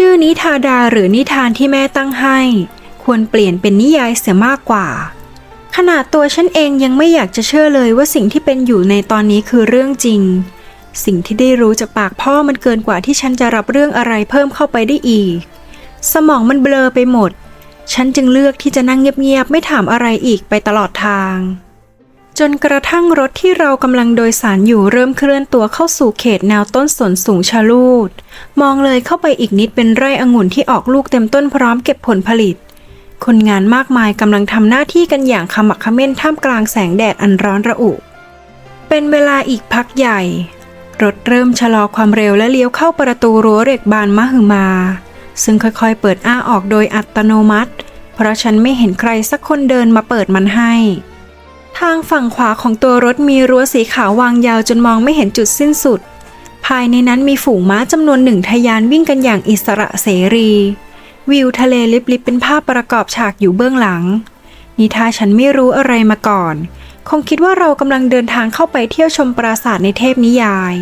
ชื่อนิทาดาหรือนิทานที่แม่ตั้งให้ ควรเปลี่ยนเป็นนิยายเสียมากกว่า ขนาดตัวฉันเองยังไม่อยากจะเชื่อเลยว่าสิ่งที่เป็นอยู่ในตอนนี้คือเรื่องจริง สิ่งที่ได้รู้จากปากพ่อมันเกินกว่าที่ฉันจะรับเรื่องอะไรเพิ่มเข้าไปได้อีก สมองมันเบลอไปหมด ฉันจึงเลือกที่จะนั่งเงียบๆไม่ถามอะไรอีกไปตลอดทาง จนกระทั่งรถที่เรากำลังโดยสารอยู่เริ่มเคลื่อนตัวเข้าสู่เขตแนวต้นสนสูงชะลูด มองเลยเข้าไปอีกนิดเป็นไร่องุ่นที่ออกลูกเต็มต้นพร้อมเก็บผลผลิต คนงานมากมายกำลังทำหน้าที่กันอย่างขมักเขม้นท่ามกลางแสงแดดอันร้อนระอุ เป็นเวลาอีกพักใหญ่ รถเริ่มชะลอความเร็วและเลี้ยวเข้าประตูรั้วเหล็กบานมหึมา ซึ่งค่อยๆ เปิดอ้าออกโดยอัตโนมัติ เพราะฉันไม่เห็นใครสักคนเดินมาเปิดมันให้ ทางฝั่งขวาของตัวรถมีรั้วสีขาววางยาวจนมองไม่เห็นจุดสิ้นสุด ภายในนั้นมีฝูงม้าจำนวนหนึ่งทะยานวิ่งกันอย่างอิสระเสรี วิวทะเลลิบๆเป็นภาพประกอบฉากอยู่เบื้องหลังนี่ถ้าฉันไม่รู้อะไรมาก่อน คงคิดว่าเรากำลังเดินทางเข้าไปเที่ยวชมปราสาทในเทพนิยาย